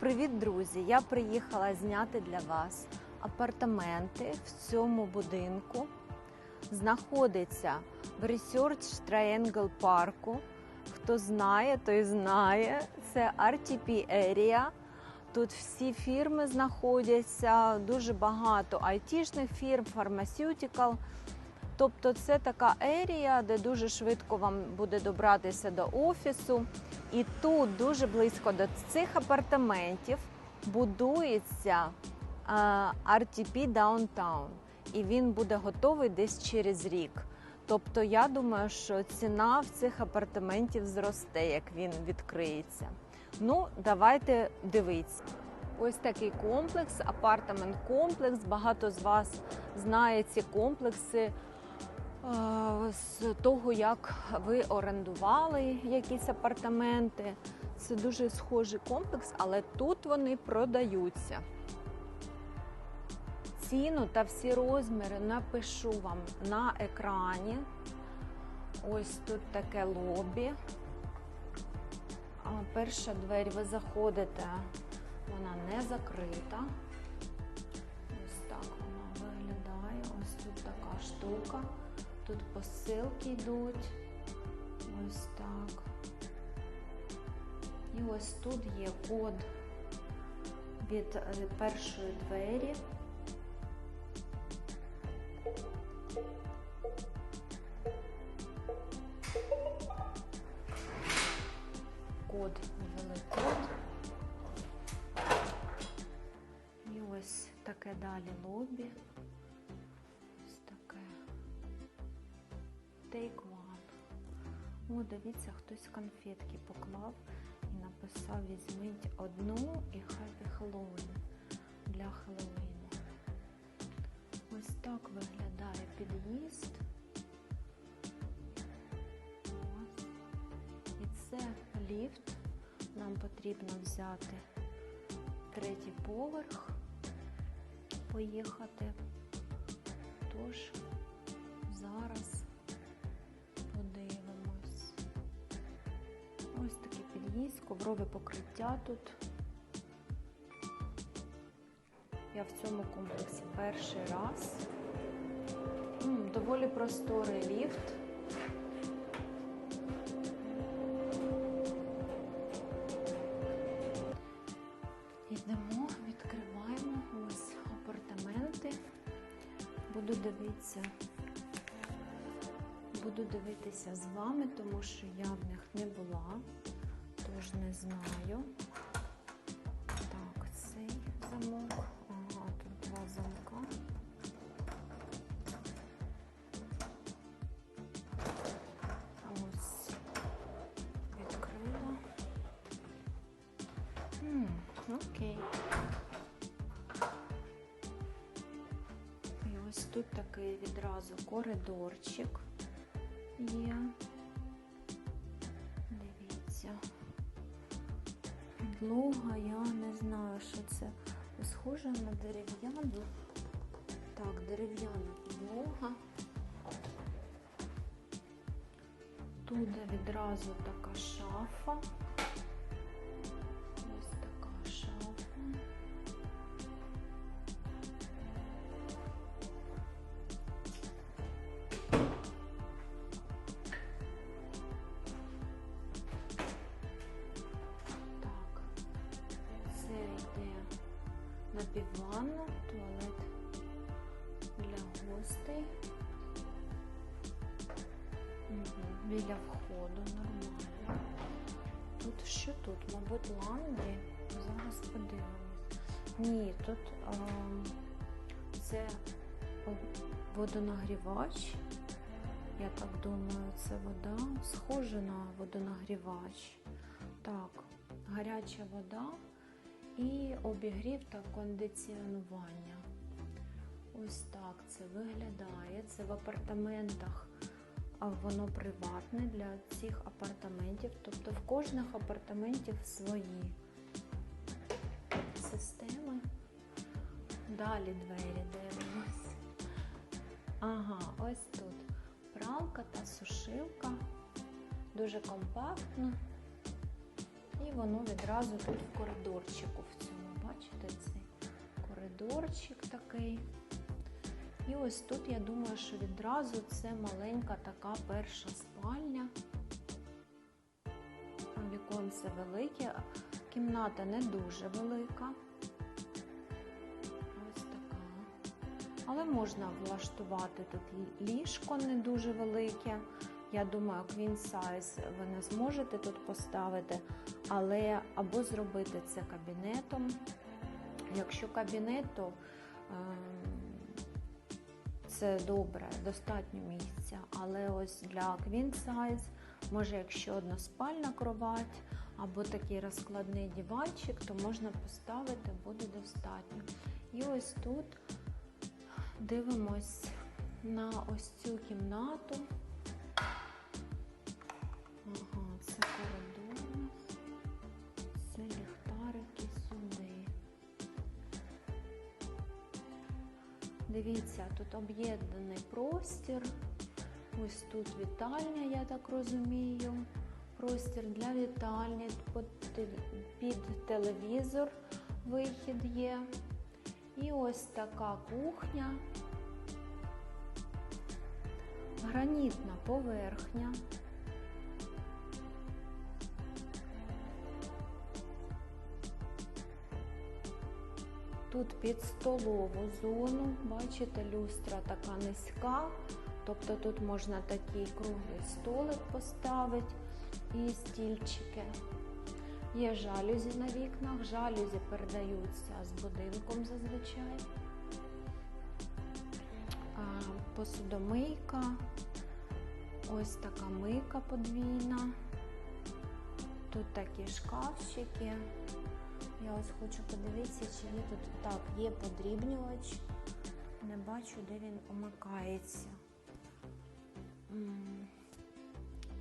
Привіт, друзі! Я приїхала зняти для вас апартаменти в цьому будинку. Знаходиться в Research Triangle парку. Хто знає, той знає. Це RTP Area. Тут всі фірми знаходяться, дуже багато айтішних фірм, фармасютикал. Тобто це така ерія, де дуже швидко вам буде добратися до офісу. І тут дуже близько до цих апартаментів будується RTP Downtown. І він буде готовий десь через рік. Тобто, я думаю, що ціна в цих апартаментів зросте, як він відкриється. Ну, давайте дивитися. Ось такий комплекс, апартамент-комплекс. Багато з вас знає ці комплекси з того, як ви орендували якісь апартаменти. Це дуже схожий комплекс, але тут вони продаються. Ціну та всі розміри напишу вам на екрані. Ось тут таке лобі. Перша двері ви заходите, вона не закрита. Ось так вона виглядає. Ось тут така штука. Тут посилки йдуть. Ось так. І ось тут є код від е, першої двері. Конфетки поклав і написав: візьміть одну і Happy Halloween для Хеллоуіну. Ось так виглядає під'їзд. І це ліфт. Нам потрібно взяти третій поверх, поїхати. Тож зараз коврове покриття тут. Я в цьому комплексі перший раз. Доволі просторий ліфт. Йдемо, відкриваємо ось апартаменти. Буду дивитися, буду дивитися з вами, тому що я в них не була, тож не знаю. Так, цей замок. Ага, тут два замка. Ось відкрила. М, Окей. І ось тут такий відразу коридорчик є. Підлога, я не знаю, що це. Схоже на дерев'яну. Так, дерев'яна підлога. Тут відразу така шафа. Біля входу нормально. Тут що тут? Мабуть, ландрі. Зараз подивимось. Ні, тут а, це водонагрівач. Я так думаю, це вода. Схоже на водонагрівач. Так, гаряча вода і обігрів та кондиціонування. Ось так це виглядає. Це в апартаментах, воно приватне для цих апартаментів. Тобто в кожних апартаментів свої системи. Далі двері дивимось. Ага, ось тут пралка та сушилка. Дуже компактно. І воно відразу тут в коридорчику в цьому. Бачите цей коридорчик такий. І ось тут я думаю, що відразу це маленька така перша спальня. Там віконце велике, кімната не дуже велика. Ось така. Але можна влаштувати тут ліжко не дуже велике. Я думаю, queen size ви не зможете тут поставити, але або зробити це кабінетом. Якщо кабінет, то ем, це добре, достатньо місця. Але ось для queen size, може, якщо односпальна кровать або такий розкладний диванчик, то можна поставити, буде достатньо. І ось тут дивимось на ось цю кімнату. Ага, це коридор Дивіться, тут об'єднаний простір. Ось тут вітальня, я так розумію. Простір для вітальні, під телевізор вихід є. І ось така кухня. Гранітна поверхня. Тут під столову зону, бачите, люстра така низька, тобто тут можна такий круглий столик поставити і стільчики. Є жалюзі на вікнах, жалюзі передаються з будинком зазвичай. Посудомийка, ось така мийка подвійна. Тут такі шкафчики. Я ось хочу подивитися, чи є тут так, є подрібнювач. Не бачу, де він умикається.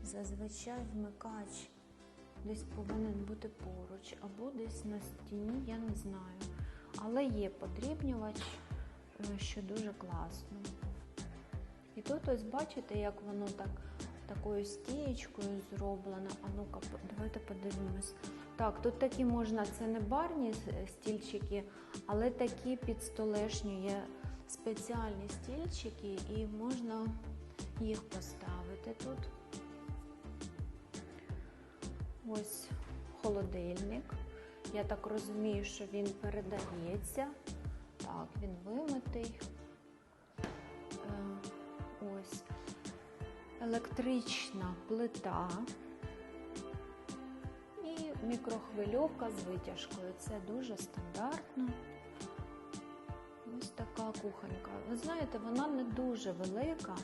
Зазвичай вмикач десь повинен бути поруч, або десь на стіні, я не знаю. Але є подрібнювач, е, що дуже класно. І тут ось бачите, як воно так такою стієчкою зроблено. А ну-ка, давайте подивимось. Так, тут такі можна, це не барні стільчики, але такі підстолешні є спеціальні стільчики і можна їх поставити тут. Ось холодильник. Я так розумію, що він передається. Так, він вимитий. Е, Ось електрична плита мікрохвильовка з витяжкою. Це дуже стандартно. Ось така кухонька. Ви знаєте, вона не дуже велика,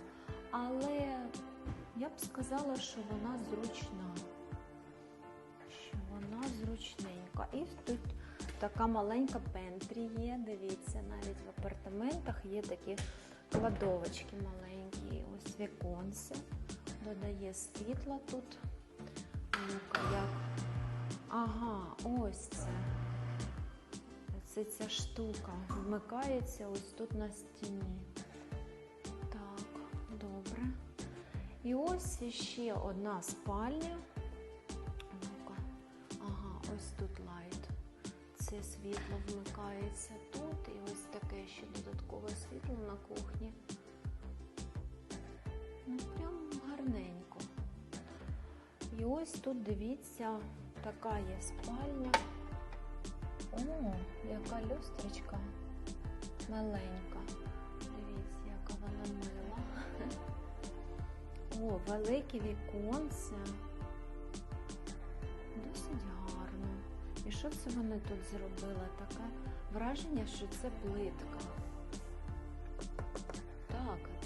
але я б сказала, що вона зручна. Що вона зручненька. І тут така маленька пентрі є. Дивіться, навіть в апартаментах є такі кладовочки маленькі. Ось віконце. Додає світла тут. Ну-ка, як. Ага, ось це. Це ця штука вмикається ось тут на стіні. Так, добре. І ось ще одна спальня. Ну-ка. Ага, ось тут лайт. Це світло вмикається тут. І ось таке ще додаткове світло на кухні. Ну, прям гарненько. І ось тут дивіться, така є спальня. О, яка люстрочка маленька. Дивіться, яка вона мила. О, велике віконце. Досить гарно. І що це вони тут зробили? Таке враження, що це плитка.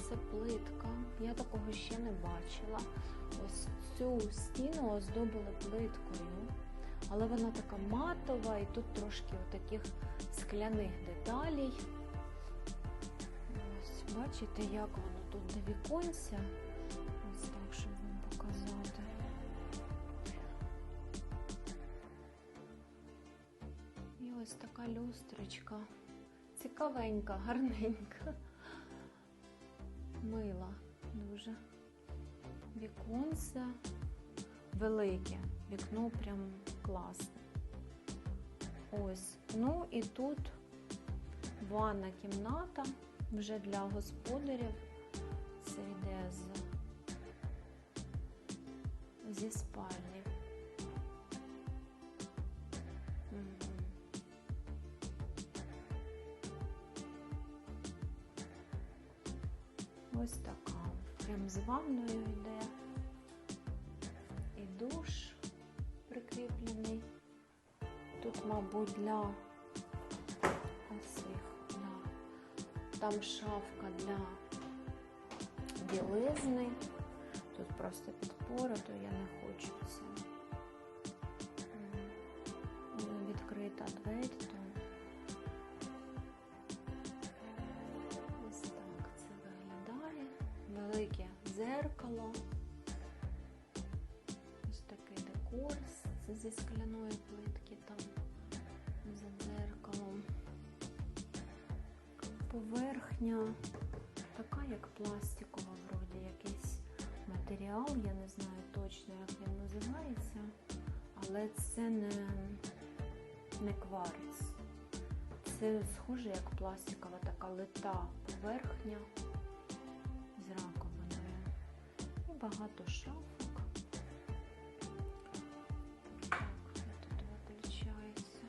Це плитка. Я такого ще не бачила. Ось цю стіну оздобили плиткою. Але вона така матова і тут трошки таких скляних деталей. Ось, бачите, як воно тут до віконця. Ось так, щоб вам показати. І ось така люстрочка. Цікавенька, гарненька. Мила дуже. Віконце велике. Вікно прям класне. Ось. Ну і тут ванна кімната вже для господарів. Це йде з, зі спальні. Ось така. Прям з ванною йде. І душ прикріплений. Тут, мабуть, для оцих, для... там шафка для білизни. Тут просто підпора, то я не хочу це. Відкрита двері, дзеркало. Ось такий декор зі скляної плитки там за дзеркалом. Поверхня така, як пластикова, вроді якийсь матеріал, я не знаю точно, як він називається, але це не, не кварц. Це схоже як пластикова така лита поверхня багато шафок. Так, тут виключається.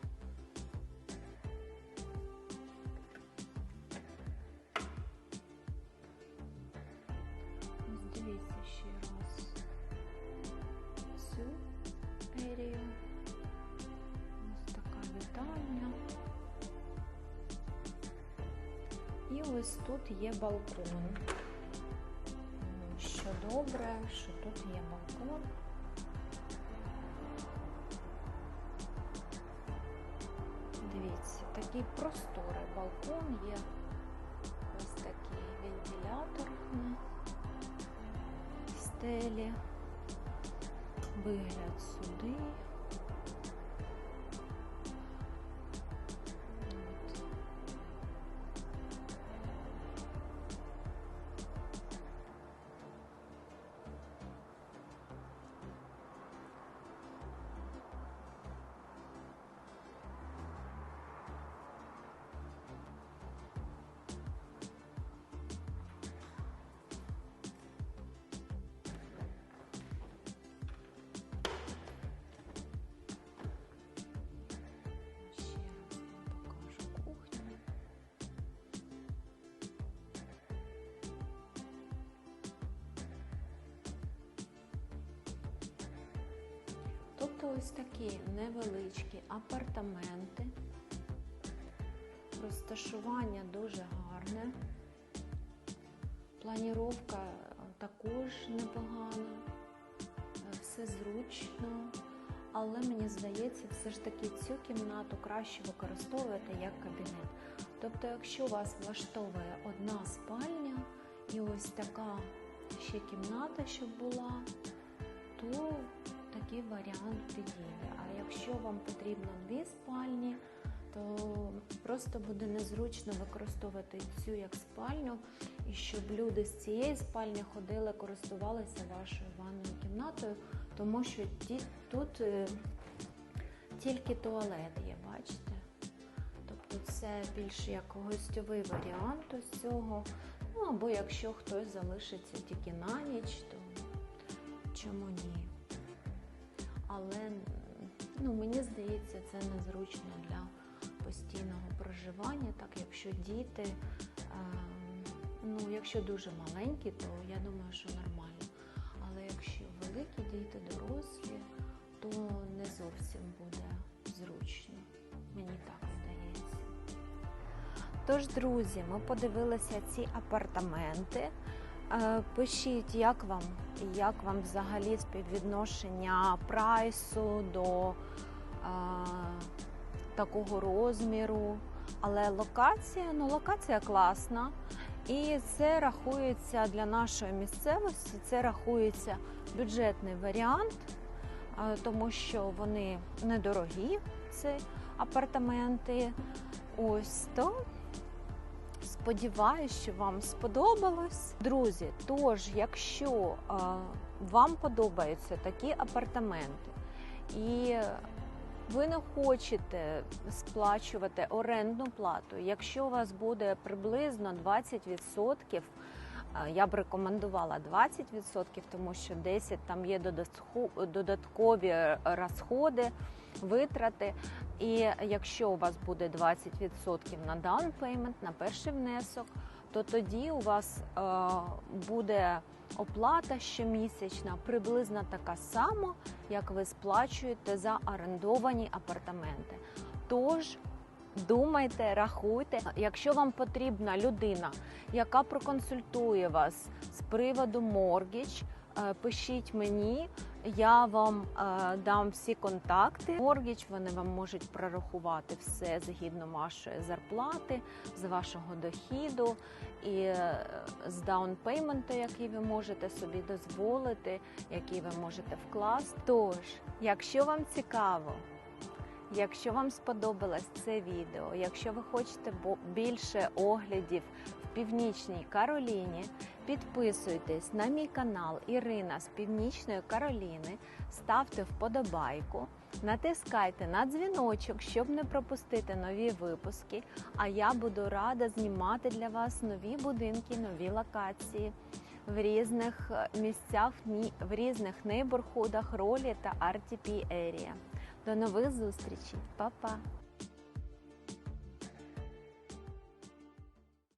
Ось дивіться ще раз цю ерію. Ось така вітальня. І ось тут є балкон. Добре, що тут є балкон. Дивіться, такий просторий балкон є. Ось такий вентилятор на стелі. Вигляд сюди. Тобто ось такі невеличкі апартаменти. Розташування дуже гарне. Планіровка е, також непогана, Е, все зручно, але мені здається, все ж таки цю кімнату краще використовувати як кабінет. Тобто, якщо вас влаштовує одна спальня і ось така ще кімната, щоб була, то такий варіант підійде. А якщо вам потрібно дві спальні, то просто буде незручно використовувати цю як спальню, і щоб люди з цієї спальні ходили, користувалися вашою ванною кімнатою, тому що тут е, тільки туалет є, бачите? Тобто це більше як гостьовий варіант ось цього. Ну або якщо хтось залишиться тільки на ніч, то чому ні? Але ну, мені здається, це незручно для постійного проживання, так якщо діти, е, ну якщо дуже маленькі, то я думаю, що нормально. Але якщо великі діти, дорослі, то не зовсім буде зручно. Мені так здається. Тож, друзі, ми подивилися ці апартаменти. Пишіть, як вам, як вам взагалі співвідношення прайсу до е, такого розміру. Але локація, ну локація класна. І це рахується для нашої місцевості, це рахується бюджетний варіант, е, тому що вони недорогі, ці апартаменти. Ось то Сподіваюсь, що вам сподобалось. Друзі, тож, якщо е, вам подобаються такі апартаменти, і ви не хочете сплачувати орендну плату, якщо у вас буде приблизно 20%, е, я б рекомендувала 20%, тому що 10 там є додаткові розходи, витрати. І якщо у вас буде 20% на payment, на перший внесок, то тоді у вас е, буде оплата щомісячна приблизно така сама, як ви сплачуєте за орендовані апартаменти. Тож думайте, рахуйте, якщо вам потрібна людина, яка проконсультує вас з приводу моргідж, е, пишіть мені. Я вам е, дам всі контакти. Моргідж вони вам можуть прорахувати все згідно вашої зарплати, з вашого дохіду і е, з даунпейменту, який ви можете собі дозволити, який ви можете вкласти. Тож, якщо вам цікаво, якщо вам сподобалось це відео, якщо ви хочете більше оглядів Північній Кароліні, підписуйтесь на мій канал Ірина з Північної Кароліни, ставте вподобайку, натискайте на дзвіночок, щоб не пропустити нові випуски. А я буду рада знімати для вас нові будинки, нові локації в різних е, місцях, в різних нейборхудах, ролі та RTP Area. До нових зустрічей, Па-па!